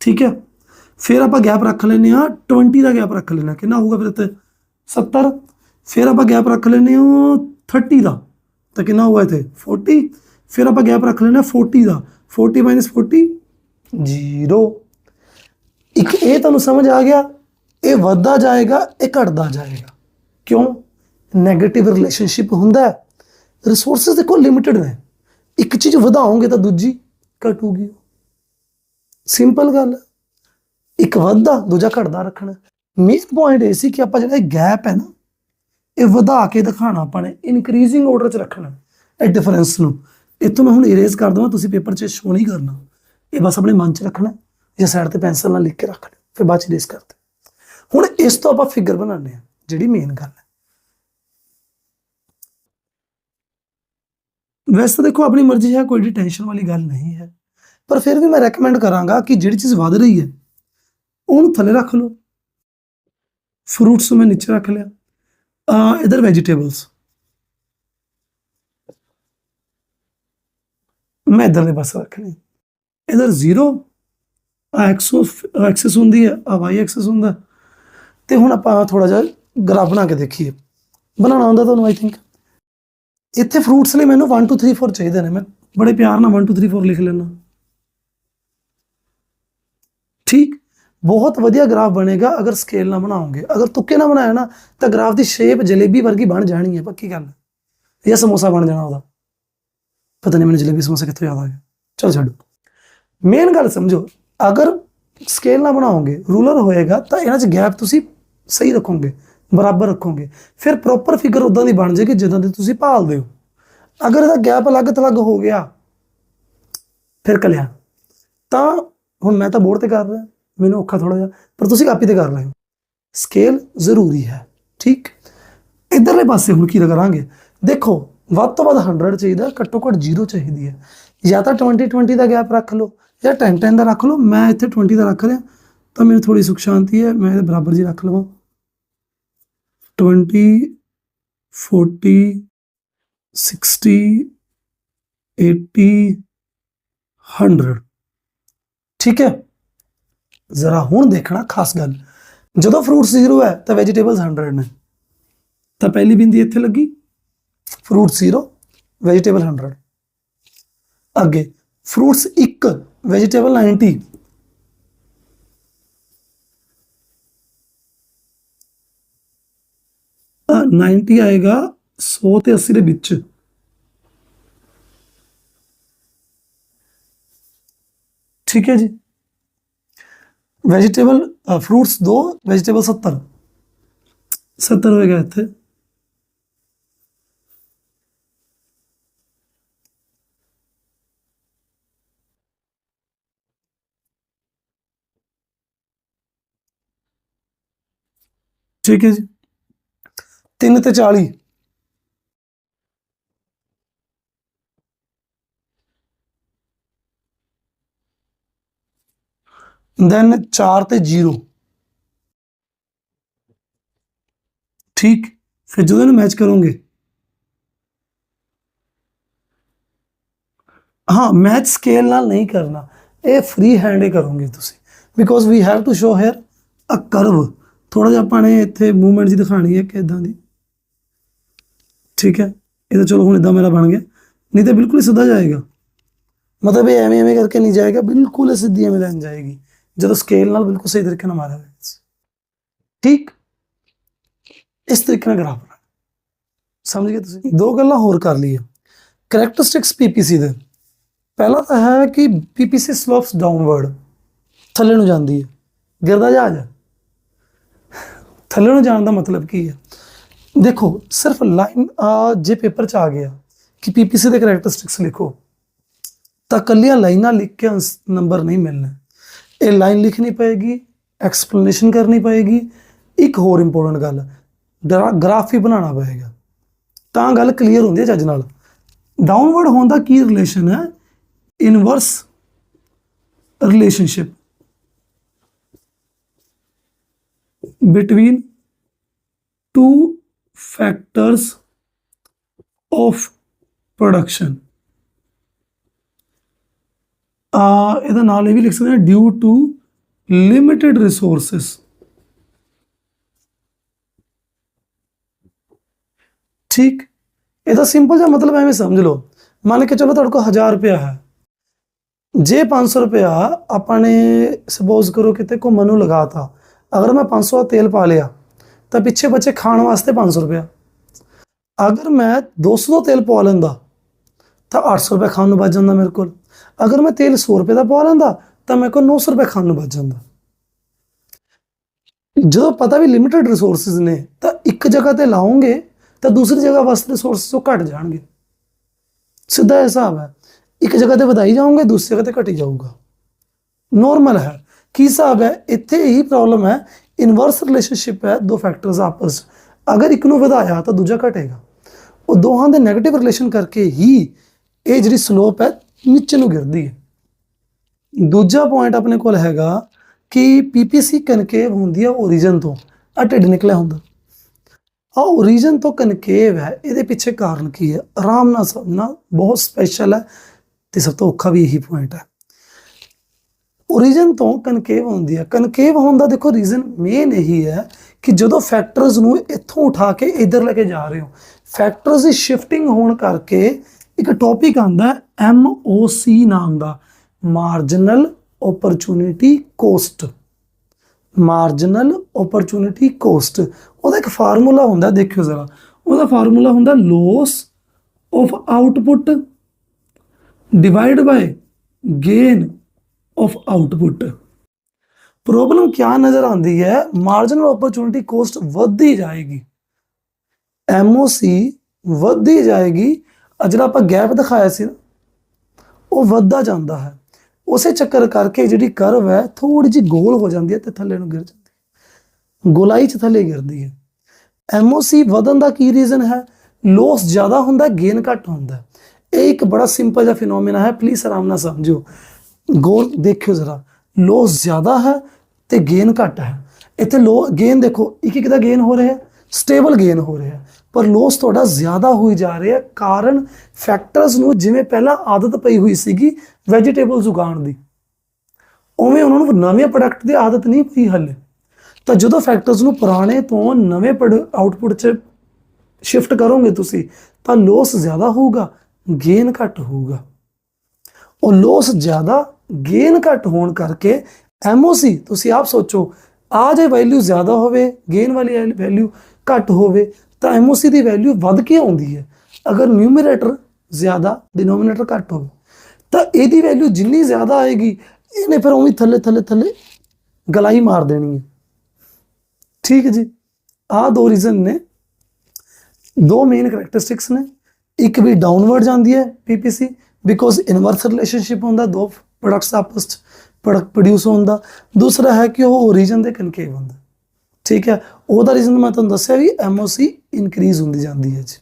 ਠੀਕ ਹੈ? ਫਿਰ ਆਪਾਂ ਗੈਪ ਰੱਖ ਲੈਨੇ ਆ 20 ਦਾ ਗੈਪ ਰੱਖ ਲੈਣਾ ਕਿੰਨਾ ਹੋਊਗਾ ਫਿਰ ਇੱਥੇ? 70 ਫਿਰ ਆਪਾਂ ਗੈਪ ਰੱਖ ਲੈਨੇ ਆ 30 ਦਾ। ਤਾਂ ਕਿੰਨਾ ਹੋਊਗਾ ਇੱਥੇ? 40 ਫਿਰ ਆਪਾਂ ਗੈਪ ਰੱਖ ਲੈਨੇ ਆ 40 ਦਾ। 40 40 0 ਇੱਕ ਇਹ ਤੁਹਾਨੂੰ ਸਮਝ ਆ ਗਿਆ, ਇਹ ਵੱਧਦਾ ਜਾਏਗਾ, ਇਹ ਘਟਦਾ ਜਾਏਗਾ। ਕਿਉਂ? 네ਗੇਟਿਵ ਰਿਲੇਸ਼ਨਸ਼ਿਪ ਹੁੰਦਾ ਹੈ। ਰਿਸੋਰਸਸ ਦੇਖੋ ਲਿਮਿਟਿਡ ਨੇ। ਇੱਕ ਚੀਜ਼ ਵਧਾਓਗੇ ਤਾਂ ਦੂਜੀ ਘਟੂਗੀ। ਸਿੰਪਲ ਗੱਲ ਇੱਕ ਵੱਧਦਾ, ਦੂਜਾ ਘਟਦਾ ਰੱਖਣਾ। ਮੇਨ ਪੁਆਇੰਟ ਇਹ ਸੀ ਕਿ ਆਪਾਂ ਜਿਹੜਾ ਗੈਪ ਹੈ ਨਾ ਇਹ ਵਧਾ ਕੇ ਦਿਖਾਣਾ ਆਪਾਂ ਨੇ ਇਨਕਰੀਜ਼ਿੰਗ ਆਰਡਰ 'ਚ ਰੱਖਣਾ ਇਹ ਡਿਫਰੈਂਸ ਨੂੰ। ਇੱਥੋਂ ਮੈਂ ਹੁਣ ਇਰੇਜ਼ ਕਰ ਦਵਾਂ, ਤੁਸੀਂ ਪੇਪਰ 'ਚ ਸ਼ੋ ਨਹੀਂ ਕਰਨਾ। ਇਹ ਬਸ ਆਪਣੇ ਮਨ 'ਚ ਰੱਖਣਾ ਜਾਂ ਸਾਈਡ ਤੇ ਪੈਨਸਲ ਨਾਲ ਲਿਖ ਕੇ ਰੱਖਣਾ ਫਿਰ ਬਾਅਦ 'ਚ ਇਰੇਜ਼ ਕਰਦੇ ਹੁਣ ਇਸ ਤੋਂ ਆਪਾਂ ਫਿਗਰ ਬਣਾਉਂਦੇ ਆ ਜਿਹੜੀ ਮੇਨ ਗੱਲ ਹੈ। ਵੈਸੇ ਤਾਂ ਦੇਖੋ, ਆਪਣੀ ਮਰਜ਼ੀ ਹੈ, ਕੋਈ ਟੈਨਸ਼ਨ ਵਾਲੀ ਗੱਲ ਨਹੀਂ ਹੈ। ਪਰ ਫਿਰ ਵੀ ਮੈਂ ਰეკਮੈਂਡ ਕਰਾਂਗਾ ਕਿ ਜਿਹੜੀ ਚੀਜ਼ ਵਧ ਰਹੀ ਹੈ, ਉਹਨੂੰ ਥੱਲੇ ਰੱਖ ਲਓ। ਫਰੂਟਸ ਨੂੰ ਮੈਂ ਨੀਚੇ ਰੱਖ ਲਿਆ। ਆ ਇਧਰ ਵੈਜੀਟੇਬਲਸ ਮੈਂ ਇਧਰਲੇ ਪਾਸੇ ਰੱਖਣੀ। ਇਧਰ 0 ਆ ਐਕਸਿਸ ਹੁੰਦੀ ਹੈ ਆ ਵਾਈ ਐਕਸਿਸ ਹੁੰਦਾ। ਤੇ ਹੁਣ ਆਪਾਂ ਥੋੜਾ ਜਿਹਾ ਗ੍ਰਾਫ ਬਣਾ ਕੇ ਦੇਖੀਏ। ਬਣਾਉਣਾ ਹੁੰਦਾ ਤੁਹਾਨੂੰ ਆਈ ਥਿੰਕ ਇੱਥੇ ਫਰੂਟਸ ਲਈ ਮੈਨੂੰ 1 2 3 4 ਚਾਹੀਦੇ ਨੇ। ਮੈਂ ਬੜੇ ਪਿਆਰ ਨਾਲ 1 2 3 4 ਲਿਖ ਲੈਣਾ ਠੀਕ? ਬਹੁਤ ਵਧੀਆ ਗ੍ਰਾਫ ਬਣੇਗਾ ਅਗਰ ਸਕੇਲ ਨਾਲ ਬਣਾਓਗੇ। ਅਗਰ ਤੁੱਕੇ ਨਾਲ ਬਣਾਇਆ ਨਾ, ਤਾਂ ਗ੍ਰਾਫ ਦੀ ਸ਼ੇਪ ਜਲੇਬੀ ਵਰਗੀ ਬਣ ਜਾਣੀ ਹੈ, ਪੱਕੀ ਗੱਲ। ਜਾਂ ਸਮੋਸਾ ਬਣ ਜਾਣਾ ਉਹਦਾ। ਪਤਾ ਨਹੀਂ ਮੈਨੂੰ ਜਲੇਬੀ ਸਮੋਸਾ ਕਿੱਥੋਂ ਯਾਦ ਆ ਗਿਆ। ਚਲ ਛੱਡੋ। ਮੇਨ ਗੱਲ ਸਮਝੋ, ਅਗਰ ਸਕੇਲ ਨਾਲ ਬਣਾਓਗੇ ਰੂਲਰ ਹੋਏਗਾ, ਤਾਂ ਇਹਨਾਂ 'ਚ ਗੈਪ ਤੁਸੀਂ ਸਹੀ ਰੱਖੋਗੇ, ਬਰਾਬਰ ਰੱਖੋਗੇ। ਫਿਰ ਪ੍ਰੋਪਰ ਫਿਗਰ ਉਦਾਂ ਦੀ ਬਣ ਜਾਏਗੀ ਜਿੱਦਾਂ ਦੀ ਤੁਸੀਂ ਭਾਲਦੇ ਹੋ। ਅਗਰ ਇਹਦਾ ਗੈਪ ਅਲੱਗ ਤਲੱਗ ਹੋ ਗਿਆ, ਫਿਰ ਕਲਿਆ। ਤਾਂ ਹੁਣ ਮੈਂ ਤਾਂ ਬੋਰਡ ਤੇ ਕਰ ਰਿਹਾ। ਮੈਨੂੰ ਔਖਾ ਥੋੜਾ ਜਿਹਾ ਪਰ ਤੁਸੀਂ ਕਾਪੀ ਤੇ ਕਰ ਰਹੇ ਹੋ ਸਕੇਲ ਜ਼ਰੂਰੀ ਹੈ ਠੀਕ ਇਧਰਲੇ ਪਾਸੇ ਹੁਣ ਕੀ ਕਰਾਂਗੇ ਦੇਖੋ ਵੱਧ ਤੋਂ ਵੱਧ 100 ਚਾਹੀਦਾ ਘੱਟੋ ਘੱਟ 0 ਚਾਹੀਦੀ ਹੈ ਜਾਂ ਤਾਂ 20 20 ਦਾ ਗੈਪ ਰੱਖ ਲਓ ਜਾਂ 10 10 ਦਾ ਰੱਖ ਲਓ ਮੈਂ ਇੱਥੇ 20 ਦਾ ਰੱਖ ਰਿਹਾ ਤਾਂ ਮੈਨੂੰ ਥੋੜੀ ਸੁਖ ਸ਼ਾਂਤੀ ਹੈ ਮੈਂ ਇਹਦੇ ਬਰਾਬਰ ਜੀ ਰੱਖ ਲਵਾਂ 20 40 60 80 100 ਠੀਕ ਹੈ ਜ਼ਰਾ ਹੁਣ ਦੇਖਣਾ ਖਾਸ ਗੱਲ ਜਦੋਂ ਫਰੂਟਸ 0 ਹੈ ਤਾਂ ਵੈਜੀਟੇਬਲਸ 100 ਨੇ ਤਾਂ ਪਹਿਲੀ ਬਿੰਦੀ ਇੱਥੇ ਲੱਗੀ ਫਰੂਟ 0 ਵੈਜੀਟੇਬਲ 100 ਅੱਗੇ ਫਰੂਟਸ 1 ਵੈਜੀਟੇਬਲ 90 ਅ, 90 ਆਏਗਾ 100 ਤੇ 80 ਦੇ ਵਿੱਚ ਠੀਕ ਹੈ ਜੀ ਵੈਜੀਟੇਬਲ ਫਰੂਟਸ 2 ਵੈਜੀਟੇਬਲ 70 70 ਹੋਏਗਾ ਇੱਥੇ ਠੀਕ ਹੈ ਜੀ 3 ਤੇ 40 ਦੈਨ 4 ਤੇ 0 ਠੀਕ। ਫਿਰ ਜਦੋਂ ਇਹਨੂੰ ਮੈਚ ਕਰੋਗੇ। ਹਾਂ ਮੈਚ ਸਕੇਲ ਨਾਲ ਨਹੀਂ ਕਰਨਾ। ਇਹ ਫ੍ਰੀ ਹੈਂਡ ਹੀ ਕਰੋਗੇ ਤੁਸੀਂ। Because we have to show here a curve ਥੋੜਾ ਜਿਹਾ ਆਪਾਂ ਨੇ ਇੱਥੇ ਮੂਵਮੈਂਟ ਜੀ ਦਿਖਾਣੀ ਹੈ ਕਿ ਇਦਾਂ ਦੀ। ਠੀਕ ਹੈ। ਇਹ ਤਾਂ ਚਲੋ ਹੁਣ ਇਦਾਂ ਮੇਰਾ ਬਣ ਗਿਆ। ਨਹੀਂ ਤਾਂ ਬਿਲਕੁਲ ਹੀ ਸਿੱਧਾ ਜਾਏਗਾ। ਮਤਲਬ ਇਹ ਐਵੇਂ ਐਵੇਂ ਕਰਕੇ ਨਹੀਂ ਜਾਏਗਾ। ਬਿਲਕੁਲ ਹੀ ਸਿੱਧੀ ਐਵੇਂ ਲੈਣ ਜਾਏਗੀ। ਜਦੋਂ ਸਕੇਲ ਨਾਲ ਬਿਲਕੁਲ ਸਹੀ ਤਰੀਕੇ ਨਾਲ ਮਾਰਿਆ ਹੋਇਆ ਸੀ। ਠੀਕ? ਇਸ ਤਰੀਕੇ ਨਾਲ ਗ੍ਰਾਫ ਬਣਾ ਸਮਝ ਗਏ ਤੁਸੀਂ? ਦੋ ਗੱਲਾਂ ਹੋਰ ਕਰ ਲਈਏ ਕੈਰੈਕਟਰਿਸਟਿਕਸ ਪੀਪੀਸੀ ਦੇ। ਪਹਿਲਾ ਤਾਂ ਹੈ ਕਿ ਪੀਪੀਸੀ ਸਲੋਪਸ ਡਾਊਨਵਰਡ ਥੱਲੇ ਨੂੰ ਜਾਂਦੀ ਹੈ। ਗਿਰਦਾ ਜਹਾਜ਼ ਹੈ। ਥੱਲੇ ਨੂੰ ਜਾਣ ਦਾ ਮਤਲਬ ਕੀ ਹੈ? ਦੇਖੋ, ਸਿਰਫ ਲਾਈਨ ਜੇ ਪੇਪਰ ਚ ਆ ਗਿਆ ਕਿ ਪੀਪੀਸੀ ਦੇ ਕੈਰੈਕਟਰਿਸਟਿਕਸ ਲਿਖੋ, ਤਾਂ ਕੱਲੀਆਂ ਲਾਈਨਾਂ ਲਿਖ ਕੇ ਨੰਬਰ ਨਹੀਂ ਮਿਲਣਾ। ਇਹ ਲਾਈਨ ਲਿਖਣੀ ਪਏਗੀ ਐਕਸਪਲੇਨੇਸ਼ਨ ਕਰਨੀ ਪਏਗੀ। ਇੱਕ ਹੋਰ ਇੰਪੋਰਟੈਂਟ ਗੱਲ ਗ੍ਰਾਫ ਵੀ ਬਣਾਉਣਾ ਪਏਗਾ। ਤਾਂ ਗੱਲ ਕਲੀਅਰ ਹੁੰਦੀ ਹੈ ਚੱਜ ਨਾਲ। ਡਾਊਨਵਰਡ ਹੋਣ ਦਾ ਕੀ ਰਿਲੇਸ਼ਨ ਹੈ? Inverse relationship between two factors of production ਆ, ਇਹਦਾ ਨਾਲ ਇਹ ਵੀ ਲਿਖ ਸਕਦੇ ਹਾਂ ਡਿਊ ਟੂ ਲਿਮਿਟਿਡ ਰਿਸੋਰਸਸ ਠੀਕ? ਇਹਦਾ ਸਿੰਪਲ ਜਿਹਾ ਮਤਲਬ ਐਵੇਂ ਸਮਝ ਲਓ। ਮੰਨ ਕੇ ਚਲੋ ਤੁਹਾਡੇ ਕੋਲ 1000 ਰੁਪਇਆ ਹੈ। ਜੇ 500 ਰੁਪਇਆ ਆਪਾਂ ਨੇ ਸਪੋਜ਼ ਕਰੋ ਕਿਤੇ ਘੁੰਮਣ ਨੂੰ ਲਗਾਤਾ। ਅਗਰ ਮੈਂ 500 ਦਾ ਤੇਲ ਪਾ ਲਿਆ, ਤਾਂ ਪਿੱਛੇ ਬੱਚੇ ਖਾਣ ਵਾਸਤੇ 500 ਰੁਪਇਆ। ਅਗਰ ਮੈਂ 200 ਦਾ ਤੇਲ ਪਵਾ ਲੈਂਦਾ, ਤਾਂ 800 ਰੁਪਏ ਖਾਣ ਨੂੰ ਬਚ ਜਾਂਦਾ ਮੇਰੇ ਕੋਲ। ਅਗਰ ਮੈਂ ਤੇਲ 100 ਰੁਪਏ ਦਾ ਪਵਾ ਲੈਂਦਾ, ਤਾਂ ਮੇਰੇ ਕੋਲ 900 ਰੁਪਏ ਖਾਣ ਨੂੰ ਬਚ ਜਾਂਦਾ। ਜਦੋਂ ਪਤਾ ਵੀ ਲਿਮਿਟਿਡ ਰਿਸੋਰਸਸ ਨੇ, ਤਾਂ ਇੱਕ ਜਗ੍ਹਾ ਤੇ ਲਾਉਂਗੇ ਤਾਂ ਦੂਸਰੀ ਜਗ੍ਹਾ ਵਾਸਤੇ ਰਿਸੋਰਸਸ ਉਹ ਘਟ ਜਾਣਗੇ। ਸਿੱਧਾ ਹਿਸਾਬ ਹੈ। ਇੱਕ ਜਗ੍ਹਾ ਤੇ ਵਧਾਈ ਜਾਓਗੇ, ਦੂਸਰੀ ਜਗ੍ਹਾ ਤੇ ਘਟੀ ਜਾਊਗਾ। ਨੋਰਮਲ ਹੈ। ਕੀ ਹਿਸਾਬ ਹੈ? ਇੱਥੇ ਇਹੀ ਪ੍ਰੋਬਲਮ ਹੈ। ਇਨਵਰਸ ਰਿਲੇਸ਼ਨਸ਼ਿਪ ਹੈ। ਦੋ ਫੈਕਟਰਸ ਆਪਸ। 'ਚ। ਅਗਰ ਇੱਕ ਨੂੰ ਵਧਾਇਆ, ਤਾਂ ਦੂਜਾ ਘਟੇਗਾ। ਉਹ ਦੋਹਾਂ ਦੇ 네ਗੇਟਿਵ ਰਿਲੇਸ਼ਨ ਕਰਕੇ ਹੀ ਇਹ ਜਿਹੜੀ ਸਲੋਪ ਹੈ ਨੀਚੇ ਨੂੰ ਗਿਰਦੀ ਹੈ। ਦੂਜਾ ਪੁਆਇੰਟ ਆਪਣੇ ਕੋਲ ਹੈਗਾ ਕਿ ਪੀਪੀਸੀ ਕਨਕੇਵ ਹੁੰਦੀ ਹੈ origin ਤੋਂ ਆ ਢਿੱਡ ਨਿਕਲਿਆ ਹੁੰਦਾ। ਆ origin ਤੋਂ ਕਨਕੇਵ ਹੈ, ਇਹਦੇ ਪਿੱਛੇ ਕਾਰਨ ਕੀ ਹੈ? ਆਰਾਮ ਨਾਲ ਸਮਝਣਾ ਬਹੁਤ ਸਪੈਸ਼ਲ ਹੈ ਤੇ ਸਭ ਤੋਂ ਔਖਾ ਵੀ ਇਹੀ ਪੁਆਇੰਟ ਹੈ। origin ਤੋਂ ਕਨਕੇਵ ਹੁੰਦੀ ਹੈ। ਕਨਕੇਵ ਹੋਣ ਦਾ ਦੇਖੋ ਰੀਜ਼ਨ ਮੇਨ ਇਹੀ ਹੈ ਕਿ ਜਦੋਂ ਫੈਕਟਰਸ ਨੂੰ ਇੱਥੋਂ ਉਠਾ ਕੇ ਇੱਧਰ ਲੈ ਕੇ ਜਾ ਰਹੇ ਹੋ ਫੈਕਟਰਸ ਦੀ ਸ਼ਿਫਟਿੰਗ ਹੋਣ ਕਰਕੇ ਇੱਕ ਟੌਪਿਕ ਆਂਦਾ ਐਮ ਓ ਸੀ ਨਾਮ ਦਾ marginal opportunity cost marginal opportunity cost ਉਹਦਾ ਇੱਕ ਫਾਰਮੂਲਾ ਹੁੰਦਾ, ਦੇਖਿਓ ਜ਼ਰਾ, ਉਹਦਾ ਫਾਰਮੂਲਾ ਹੁੰਦਾ loss of output divide by gain of output problem ਕਿਆ ਨਜ਼ਰ ਆਉਂਦੀ ਹੈ? ਮਾਰਜਨਲ ਓਪਰਚੁਨਿਟੀ ਕੋਸਟ ਵੱਧਦੀ ਜਾਏਗੀ। ਐਮਓਸੀ ਵੱਧਦੀ ਜਾਏਗੀ ਜਿਹੜਾ ਆਪਾਂ ਗੈਪ ਦਿਖਾਇਆ ਸੀ ਨਾ, ਉਹ ਵੱਧਦਾ ਜਾਂਦਾ ਹੈ। ਉਸੇ ਚੱਕਰ ਕਰਕੇ ਜਿਹੜੀ ਕਰਵ ਹੈ ਥੋੜੀ ਜਿਹੀ ਗੋਲ ਹੋ ਜਾਂਦੀ ਹੈ ਤੇ ਥੱਲੇ ਨੂੰ ਗਿਰ ਜਾਂਦੀ ਹੈ। ਗੋਲਾਈ ਚ ਥੱਲੇ ਗਿਰਦੀ ਹੈ। ਐਮਓਸੀ ਵਧਣ ਦਾ ਕੀ ਰੀਜ਼ਨ ਹੈ? ਲੋਸ ਜ਼ਿਆਦਾ ਹੁੰਦਾ ਗੇਨ ਘੱਟ ਹੁੰਦਾ ਇਹ ਇੱਕ ਬੜਾ ਸਿੰਪਲ ਜਿਹਾ ਫਿਨੋਮੇਨਾ ਹੈ ਪਲੀਜ਼ ਆਰਾਮ ਨਾਲ ਸਮਝਿਓ। ਗੋਲ ਦੇਖਿਓ ਜ਼ਰਾ। ਲੋਸ ਜ਼ਿਆਦਾ ਹੈ ਤੇ ਗੇਨ ਘੱਟ ਹੈ। ਇੱਥੇ ਲੋ ਗੇਨ ਦੇਖੋ ਇੱਕ ਇੱਕ ਦਾ ਗੇਨ ਹੋ ਰਿਹਾ ਹੈ। ਸਟੇਬਲ ਗੇਨ ਹੋ ਰਿਹਾ ਪਰ ਲੋਸ ਤੁਹਾਡਾ ਜ਼ਿਆਦਾ ਹੋਈ ਜਾ ਰਿਹਾ ਕਾਰਨ ਫੈਕਟਰਸ ਨੂੰ ਜਿਵੇਂ ਪਹਿਲਾਂ ਆਦਤ ਪਈ ਹੋਈ ਸੀਗੀ ਵੈਜੀਟੇਬਲਸ ਉਗਾਉਣ ਦੀ। ਉਵੇਂ ਉਹਨਾਂ ਨੂੰ ਨਵੇਂ ਪ੍ਰੋਡਕਟ ਦੀ ਆਦਤ ਨਹੀਂ ਪਈ ਹਲੇ। ਤਾਂ ਜਦੋਂ ਫੈਕਟਰਸ ਨੂੰ ਪੁਰਾਣੇ ਤੋਂ ਨਵੇਂ ਆਊਟਪੁੱਟ 'ਚ ਸ਼ਿਫਟ ਕਰੋਗੇ ਤੁਸੀਂ, ਤਾਂ ਲੋਸ ਜ਼ਿਆਦਾ ਹੋਊਗਾ ਗੇਨ ਘੱਟ ਹੋਊਗਾ। ਉਹ ਲੋਸ ਜ਼ਿਆਦਾ ਗੇਨ ਘੱਟ ਹੋਣ ਕਰਕੇ ਐਮਓਸੀ ਤੁਸੀਂ ਆਪ ਸੋਚੋ, ਆ ਜੇ ਵੈਲਿਊ ਜ਼ਿਆਦਾ ਹੋਵੇ ਗੇਨ ਵਾਲੀ ਵੈਲਿਊ ਘੱਟ ਹੋਵੇ ਤਾਂ ਐਮਓਸੀ ਦੀ ਵੈਲਿਊ ਵੱਧ ਕੇ ਆਉਂਦੀ ਹੈ। ਅਗਰ ਨਿਊਮਰੇਟਰ ਜ਼ਿਆਦਾ ਡਿਨੋਮੀਨੇਟਰ ਘੱਟ ਹੋਵੇ, ਤਾਂ ਇਹਦੀ ਵੈਲਿਊ ਜਿੰਨੀ ਜ਼ਿਆਦਾ ਆਏਗੀ, ਇਹਨੇ ਫਿਰ ਉਵੇਂ ਥੱਲੇ ਥੱਲੇ ਥੱਲੇ ਗਲਾਈ ਮਾਰ ਦੇਣੀ ਹੈ। ਠੀਕ ਹੈ ਜੀ? ਆਹ ਦੋ ਰੀਜ਼ਨ ਨੇ। ਦੋ ਮੇਨ ਕੈਰੈਕਟਰਿਸਟਿਕਸ ਨੇ। ਇੱਕ ਵੀ ਡਾਊਨਵਰਡ ਜਾਂਦੀ ਹੈ ਪੀਪੀਸੀ ਬਿਕੋਜ਼ ਇਨਵਰਸ ਰਿਲੇਸ਼ਨਸ਼ਿਪ ਹੁੰਦਾ, ਦੋ ਪ੍ਰੋਡਕਟਸ ਆਪਸ ਚ ਪ੍ਰੋਡਕਟ ਪ੍ਰੋਡਿਊਸ ਹੁੰਦਾ ਦੂਸਰਾ ਹੈ ਕਿ ਉਹ origin ਦੇ ਕਨਕੇਵ ਹੁੰਦਾ। ਠੀਕ ਹੈ? ਉਹਦਾ ਰੀਜ਼ਨ ਮੈਂ ਤੁਹਾਨੂੰ ਦੱਸਿਆ ਵੀ ਐਮਓਸੀ ਇਨਕਰੀਜ਼ ਹੁੰਦੀ ਜਾਂਦੀ ਹੈ ਜੀ।